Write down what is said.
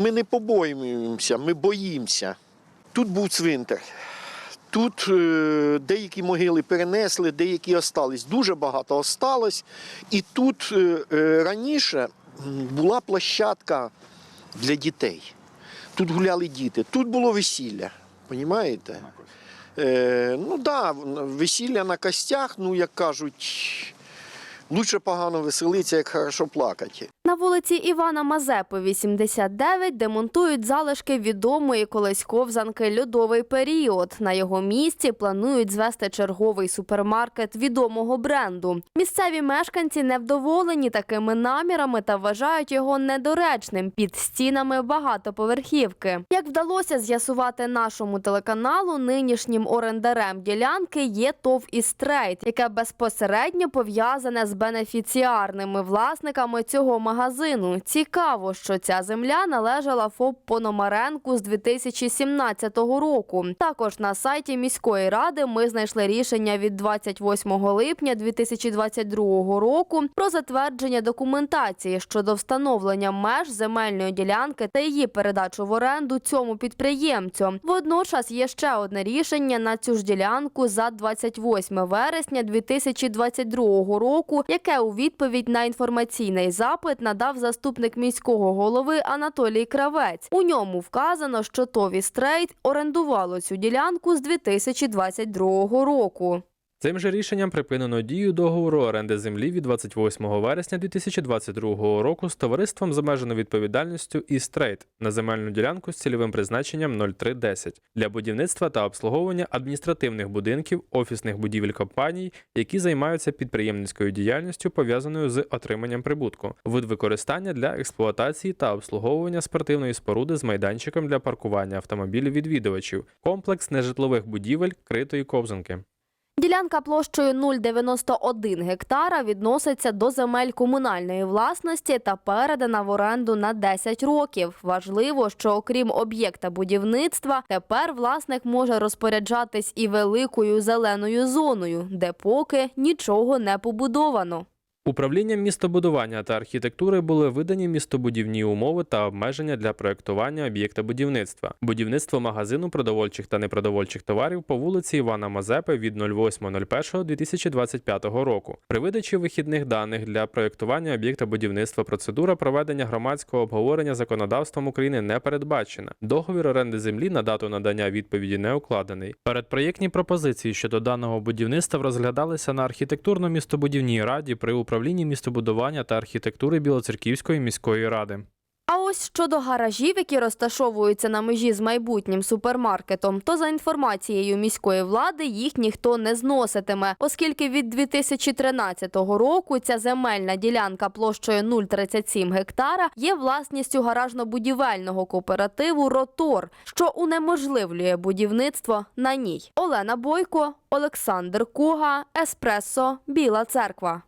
Ми не побоюємося, ми боїмося. Тут був цвинтар. Тут е, деякі могили перенесли, деякі остались. Дуже багато осталось. І тут е, е, раніше була площадка для дітей. Тут гуляли діти, тут було весілля. Понімаєте? Е, ну так, да, весілля на костях, ну як кажуть, лучше погано веселитися, як хорошо плакати. На вулиці Івана Мазепи, 89, демонтують залишки відомої колись ковзанки льодовий період. На його місці планують звести черговий супермаркет відомого бренду. Місцеві мешканці невдоволені такими намірами та вважають його недоречним під стінами багатоповерхівки. Як вдалося з'ясувати нашому телеканалу, нинішнім орендарем ділянки є ТОВ «Істрейт», яке безпосередньо пов'язане з бенефіціарними власниками цього магазину. Цікаво, що ця земля належала ФОП Пономаренку з 2017 року. Також на сайті міської ради ми знайшли рішення від 28 липня 2022 року про затвердження документації щодо встановлення меж земельної ділянки та її передачу в оренду цьому підприємцю. Водночас є ще одне рішення на цю ж ділянку за 28 вересня 2022 року, яке у відповідь на інформаційний запит надав заступник міського голови Анатолій Кравець. У ньому вказано, що ТОВІ Стрейт орендувало цю ділянку з 2022 року. Цим же рішенням припинено дію договору оренди землі від 28 вересня 2022 року з товариством з обмеженою відповідальністю «Істрейт» на земельну ділянку з цільовим призначенням 0310 для будівництва та обслуговування адміністративних будинків, офісних будівель компаній, які займаються підприємницькою діяльністю, пов'язаною з отриманням прибутку, вид використання для експлуатації та обслуговування спортивної споруди з майданчиком для паркування автомобілів відвідувачів, комплекс нежитлових будівель критої ковзанки. Ділянка площею 0,91 гектара відноситься до земель комунальної власності та передана в оренду на 10 років. Важливо, що окрім об'єкта будівництва, тепер власник може розпоряджатись і великою зеленою зоною, де поки нічого не побудовано. Управлінням містобудування та архітектури були видані містобудівні умови та обмеження для проєктування об'єкта будівництва, будівництво магазину продовольчих та непродовольчих товарів по вулиці Івана Мазепи від 08.01.2025 року. При видачі вихідних даних для проєктування об'єкта будівництва процедура проведення громадського обговорення законодавством України не передбачена. Договір оренди землі на дату надання відповіді не укладений. Передпроєктні пропозиції щодо даного будівництва розглядалися на архітектурно-містобудівній раді при управлінні містобудування та архітектури Білоцерківської міської ради. А ось щодо гаражів, які розташовуються на межі з майбутнім супермаркетом, то за інформацією міської влади їх ніхто не зноситиме, оскільки від 2013 року ця земельна ділянка площею 0,37 гектара є власністю гаражно-будівельного кооперативу Ротор, що унеможливлює будівництво на ній. Олена Бойко, Олександр Куга, Еспресо, Біла Церква.